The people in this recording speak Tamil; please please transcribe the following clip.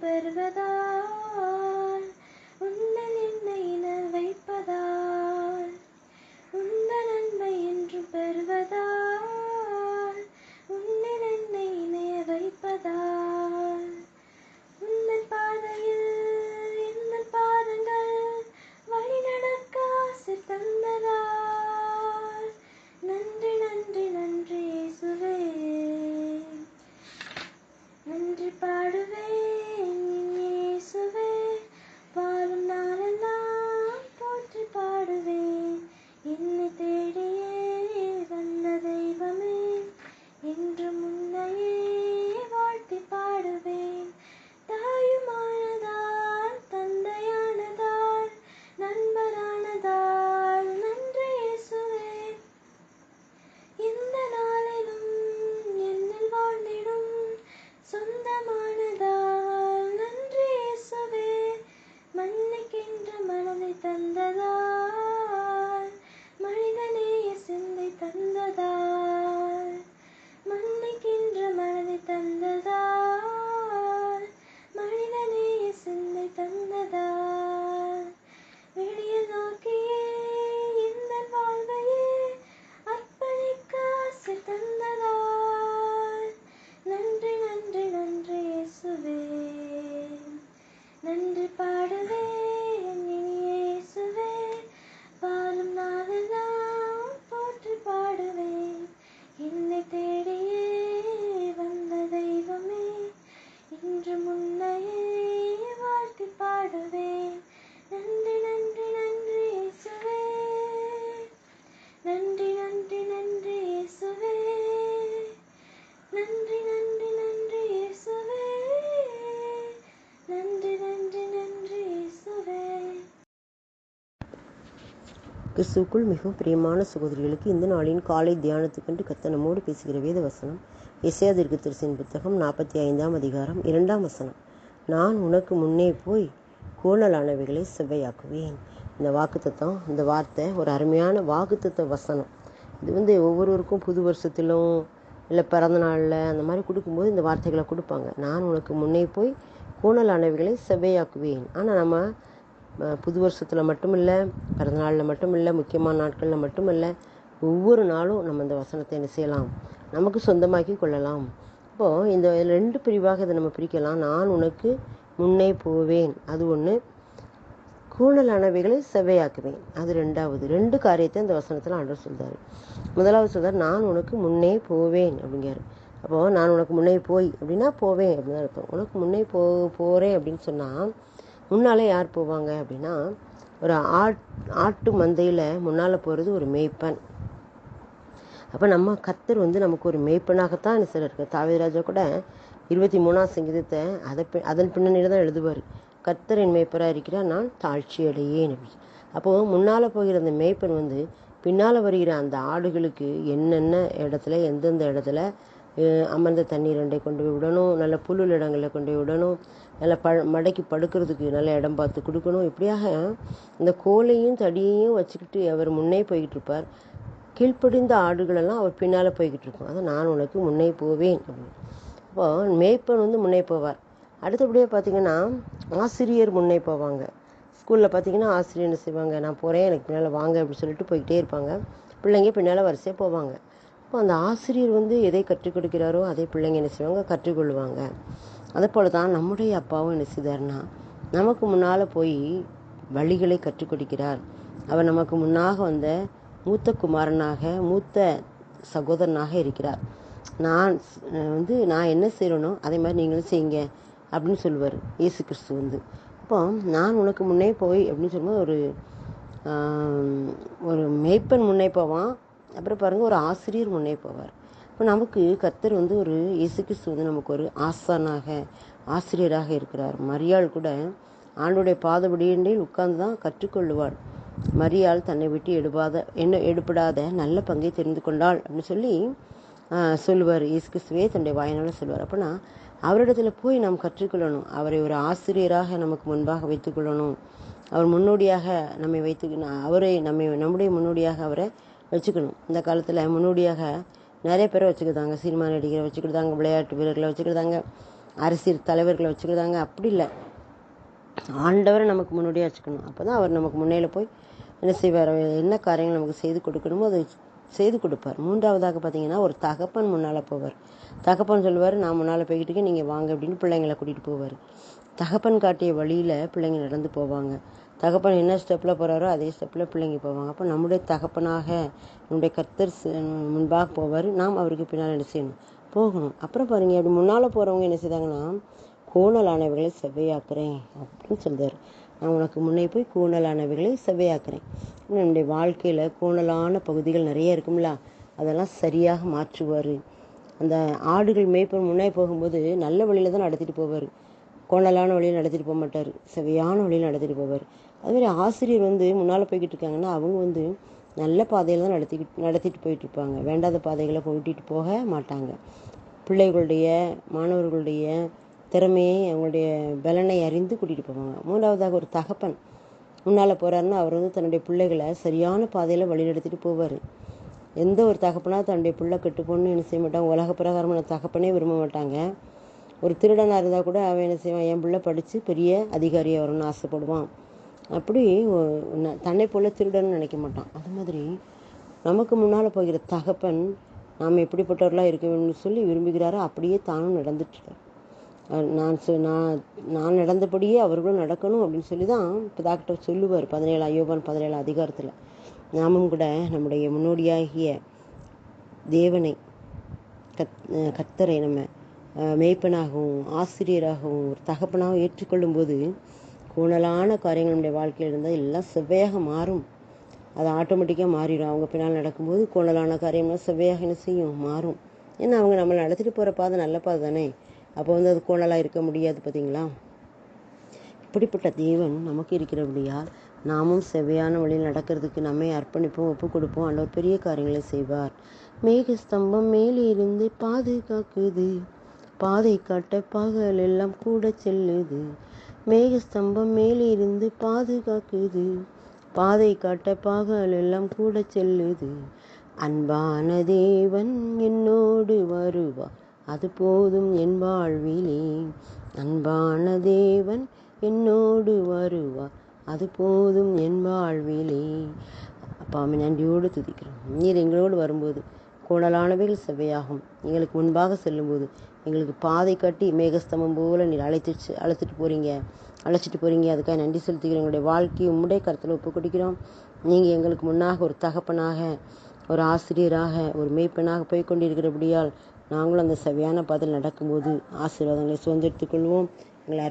सर्वदा கிறிஸ்துவுக்குள் மிகவும் பிரியமான சகோதரிகளுக்கு இந்த நாளின் காலை தியானத்துக்கென்று கத்த நம்மோடு பேசுகிற வேத வசனம் இசையாதிற்கு திருசின் புத்தகம் நாற்பத்தி ஐந்தாம் அதிகாரம் இரண்டாம் வசனம். நான் உனக்கு முன்னே போய் கோணலானவைகளை செவ்வையாக்குவேன். இந்த வாக்குத்தத்தம் இந்த வார்த்தை ஒரு அருமையான வாக்குத்தத்த வசனம். இது வந்து ஒவ்வொருவருக்கும் புது வருஷத்திலும் இல்லை பிறந்த நாளில் அந்த மாதிரி கொடுக்கும்போது இந்த வார்த்தைகளை கொடுப்பாங்க. நான் உனக்கு முன்னே போய் கோணலானவைகளை செவ்வையாக்குவேன். ஆனால் நம்ம புது வருஷத்தில் மட்டும் இல்லை பிறந்தநாளில் மட்டும் இல்லை முக்கியமான நாட்களில் மட்டும் இல்லை ஒவ்வொரு நாளும் நம்ம இந்த வசனத்தை என்ன செய்யலாம்? நமக்கு சொந்தமாக்கி கொள்ளலாம். இப்போது இந்த ரெண்டு பிரிவாக இதை நம்ம பிரிக்கலாம். நான் உனக்கு முன்னே போவேன். அது ஒன்று கூணலானவைகளை செவ்வையாக்குவேன். அது ரெண்டாவது ரெண்டு காரியத்தை இந்த வசனத்தில் ஆண்டவர் சொல்கிறார் முதலாவது சொல்கிறார் நான் உனக்கு முன்னே போவேன் அப்படிங்கிறார். அப்போது நான் உனக்கு முன்னே போய் அப்படின்னா போவேன் அப்படின்னு தான் இருப்பேன் உனக்கு முன்னே போ போகிறேன் அப்படின்னு சொன்னால் முன்னால் யார் போவாங்க அப்படின்னா ஒரு ஆட் ஆட்டு மந்தையில் முன்னால் போகிறது ஒரு மேய்ப்பன். அப்போ நம்ம கத்தர் வந்து நமக்கு ஒரு மேய்ப்பனாகத்தான் என்ன சார் இருக்கு கூட இருபத்தி மூணாம் சங்கீதத்தை அதை பி- அதன் பின்னணியில் தான் எழுதுவார். என் மேய்ப்பராக இருக்கிறார் நான் தாழ்ச்சி அடையேன் அப்போது முன்னால் போகிற அந்த மேய்ப்பன் வந்து பின்னால் வருகிற அந்த ஆடுகளுக்கு என்னென்ன இடத்துல எந்தெந்த இடத்துல அமர்ந்த தண்ணீர் அண்டை கொண்டு போய் விடணும். நல்ல புல்லுள்ள இடங்களில் கொண்டு போய் விடணும். நல்ல ப மடக்கி படுக்கிறதுக்கு நல்ல இடம் பார்த்து கொடுக்கணும். இப்படியாக இந்த கோலையும் தடியையும் வச்சுக்கிட்டு அவர் முன்னே போய்கிட்டு இருப்பார். கீழ்ப்படிந்த ஆடுகளெல்லாம் அவர் பின்னால் போய்கிட்டு இருக்கும். அதை நான் உனக்கு முன்னே போவேன் அப்படின்னு. அப்போ மேய்ப்பன் வந்து முன்னே போவார். அடுத்தபடியாக பார்த்தீங்கன்னா ஆசிரியர் முன்னே போவாங்க. ஸ்கூலில் பார்த்தீங்கன்னா ஆசிரியர் என்ன செய்வாங்க? நான் போகிறேன் எனக்கு பின்னால் வாங்க அப்படின்னு சொல்லிட்டு போய்கிட்டே இருப்பாங்க. பிள்ளைங்க பின்னால் வரிசையாக போவாங்க. அப்போ அந்த ஆசிரியர் வந்து எதை கற்றுக் கொடுக்கிறாரோ அதை பிள்ளைங்க என்ன செய்வாங்க கற்றுக்கொள்வாங்க. அதே தான் நம்முடைய அப்பாவும் என்ன செய்தார்னா நமக்கு முன்னால் போய் வழிகளை கற்றுக் கொடுக்கிறார். அவர் நமக்கு முன்னாக வந்த மூத்த குமாரனாக மூத்த சகோதரனாக இருக்கிறார். நான் வந்து நான் என்ன செய்கிறேனோ அதே மாதிரி நீங்களும் செய்யுங்க அப்படின்னு சொல்லுவார் இயேசு கிறிஸ்து வந்து. அப்போ நான் உனக்கு முன்னே போய் அப்படின்னு சொல்லும்போது ஒரு ஒரு மேய்ப்பன் முன்னே போவான் அப்புறம் பாருங்கள் ஒரு ஆசிரியர் முன்னே போவார். இப்போ நமக்கு கர்த்தர் வந்து ஒரு இயேசு கிறிஸ்து வந்து நமக்கு ஒரு ஆசானாக ஆசிரியராக இருக்கிறார். மரியாள் கூட ஆண்டுடைய பாதபடியில் உட்கார்ந்து தான் கற்றுக்கொள்ளுவாள். மரியாள் தன்னை விட்டு எடுப்பாத என்ன எடுப்படாத நல்ல பங்கை தெரிந்து கொண்டாள் அப்படின்னு சொல்லி சொல்லுவார். இயேசு கிறிஸ்துவே தன்னுடைய வாயினால் சொல்லுவார். அப்போனா அவரிடத்துல போய் நாம் கற்றுக்கொள்ளணும். அவரை ஒரு ஆசிரியராக நமக்கு முன்பாக வைத்துக்கொள்ளணும் அவர் முன்னோடியாக நம்மை வைத்து அவரை நம்மை நம்முடைய முன்னோடியாக அவரை வச்சுக்கணும். இந்த காலத்தில் முன்னோடியாக நிறைய பேரை வச்சுக்கிட்டாங்க. சினிமா நடிகரை வச்சுக்கிட்டாங்க விளையாட்டு வீரர்களை வச்சுக்கிட்டாங்க அரசியல் தலைவர்களை வச்சுக்கிட்டாங்க. அப்படி இல்லை. ஆண்டவரை நமக்கு முன்னோடியாக வச்சுக்கணும். அப்போ தான் அவர் நமக்கு முன்னையில் போய் என்ன செய்வார்? என்ன காரியங்கள் நமக்கு செய்து கொடுக்கணுமோ அதை செய்து கொடுப்பார். மூன்றாவதாக பார்த்தீங்கன்னா ஒரு தகப்பன் முன்னால் போவார். தகப்பன் சொல்லுவார் நான் முன்னால் போய்கிட்டு நீங்கள் வாங்க அப்படின்னு பிள்ளைங்களை கூட்டிகிட்டு போவார். தகப்பன் காட்டிய வழியில் பிள்ளைங்க நடந்து போவாங்க. தகப்பன் என்ன ஸ்டெப்பில் போகிறாரோ அதே ஸ்டெப்பில் பிள்ளைங்க போவாங்க. அப்போ நம்முடைய தகப்பனாக நம்முடைய கர்த்தர் முன்பாக போவார். நாம் அவருக்கு பின்னால் என்ன செய்யணும்? போகணும். அப்புறம் பாருங்க அப்படி முன்னால் போகிறவங்க என்ன செய்தாங்கன்னா கூணலானவைகளை செவ்வையாக்குறேன் அப்படின்னு சொல்கிறார் நான் உனக்கு முன்னே போய் கூணலானவைகளை செவ்வையாக்குறேன். நம்முடைய வாழ்க்கையில் கூணலான பகுதிகள் நிறைய இருக்கும்ல அதெல்லாம் சரியாக மாற்றுவார். அந்த ஆடுகள் மேய்ப்பு முன்னே போகும்போது நல்ல வழியில் தான் நடத்திட்டு போவார். கோணலான வழியில் நடத்திட்டு போக மாட்டார். செவையான வழியில் நடத்திட்டு போவார். அதுமாதிரி ஆசிரியர் வந்து முன்னால் போய்கிட்டு இருக்காங்கன்னா அவங்க வந்து நல்ல பாதையில் தான் நடத்திக்கிட்டு நடத்திட்டு போயிட்டு இருப்பாங்க. வேண்டாத பாதைகளை கூட்டிகிட்டு போக மாட்டாங்க. பிள்ளைகளுடைய மாணவர்களுடைய திறமையை அவங்களுடைய பலனை அறிந்து கூட்டிகிட்டு போவாங்க. மூன்றாவதாக ஒரு தகப்பன் முன்னால் போகிறாருன்னா அவர் வந்து தன்னுடைய பிள்ளைகளை சரியான பாதையில் வழிநடத்திட்டு போவார். எந்த ஒரு தகப்பனாக தன்னுடைய பிள்ளை கெட்டு போகணும்னு என்ன செய்ய மாட்டாங்க? உலக பிரகாரமான தகப்பனே விரும்ப மாட்டாங்க. ஒரு திருடனாக இருந்தால் கூட அவன் என்ன செய்வான்? என் பிள்ளை படித்து பெரிய அதிகாரியாக வரணும்னு ஆசைப்படுவான். அப்படி தன்னை போல திருடன்னு நினைக்க மாட்டான். அது மாதிரி நமக்கு முன்னால் போகிற தகப்பன் நாம் எப்படிப்பட்டவர்களாக இருக்க வேணும்னு சொல்லி விரும்புகிறாரோ அப்படியே தானும் நடந்துட்டுருக்கார் நான் சொ நான் நான் நடந்தபடியே அவர்களும் நடக்கணும் அப்படின்னு சொல்லி தான் இப்போ டாக்டர் சொல்லுவார் பதினேழு ஐயோபான் பதினேழு அதிகாரத்தில். நாமும் கூட நம்முடைய முன்னோடியாகிய தேவனை கத் கத்தரை நம்ம மேய்ப்பனாகவும் ஆசிரியராகவும் ஒரு தகப்பனாகவும் ஏற்றுக்கொள்ளும்போது கோணலான காரியங்கள் நம்முடைய வாழ்க்கையில் இருந்தால் எல்லாம் செவ்வையாக மாறும். அது ஆட்டோமேட்டிக்காக மாறிடும். அவங்க பின்னால் நடக்கும்போது கோணலான காரியம்லாம் செவ்வையாக என்ன செய்யும்? மாறும். ஏன்னா அவங்க நம்மளை நடத்திட்டு போகிற பாதை நல்ல பாதை தானே? அப்போ வந்து அது கோணலாக இருக்க முடியாது பார்த்தீங்களா இப்படிப்பட்ட தேவன் நமக்கு இருக்கிறபடியால் நாமும் செவ்வையான வழியில் நடக்கிறதுக்கு நம்மை அர்ப்பணிப்போம் ஒப்பு கொடுப்போம். ஆண்டவர் பெரிய காரியங்களை செய்வார். மேக ஸ்தம்பம் மேலே இருந்து பாதுகாக்குது. பாதை காட்ட பகல் எல்லாம் கூட செல்லுது. மேகஸ்தம்பம் மேலிருந்து மேலே இருந்து பாதுகாக்குது. பாதை காட்ட பகல் எல்லாம் கூட செல்லுது. அன்பான தேவன் என்னோடு வருவா. அது போதும் என் வாழ்விலே. அன்பான தேவன் என்னோடு வருவா. அது போதும் என் வாழ்விலே. அப்பாவை நன்றியோடு துதிக்கிறோம். நீர் எங்களோடு வரும்போது கோடலானவைகள் செவ்வையாகும். எங்களுக்கு முன்பாக செல்லும்போது எங்களுக்கு பாதை கட்டி மேகஸ்தம்பம் போல நீர் அழைத்து அழைச்சிட்டு போகிறீங்க அழைச்சிட்டு போகிறீங்க அதுக்காக நன்றி செலுத்துகிறோம் எங்களுடைய வாழ்க்கையை உம்முடைய கருத்தில் ஒப்பு கொடுக்கிறோம் நீங்கள் எங்களுக்கு முன்னாக ஒரு தகப்பனாக ஒரு ஆசிரியராக ஒரு மெய்ப்பெண்ணாக போய் கொண்டிருக்கிறபடியால் நாங்களும் அந்த சரியான பாதையில் நடக்கும்போது ஆசீர்வாதங்களை சுதந்திரத்துக் கொள்வோம். எங்களை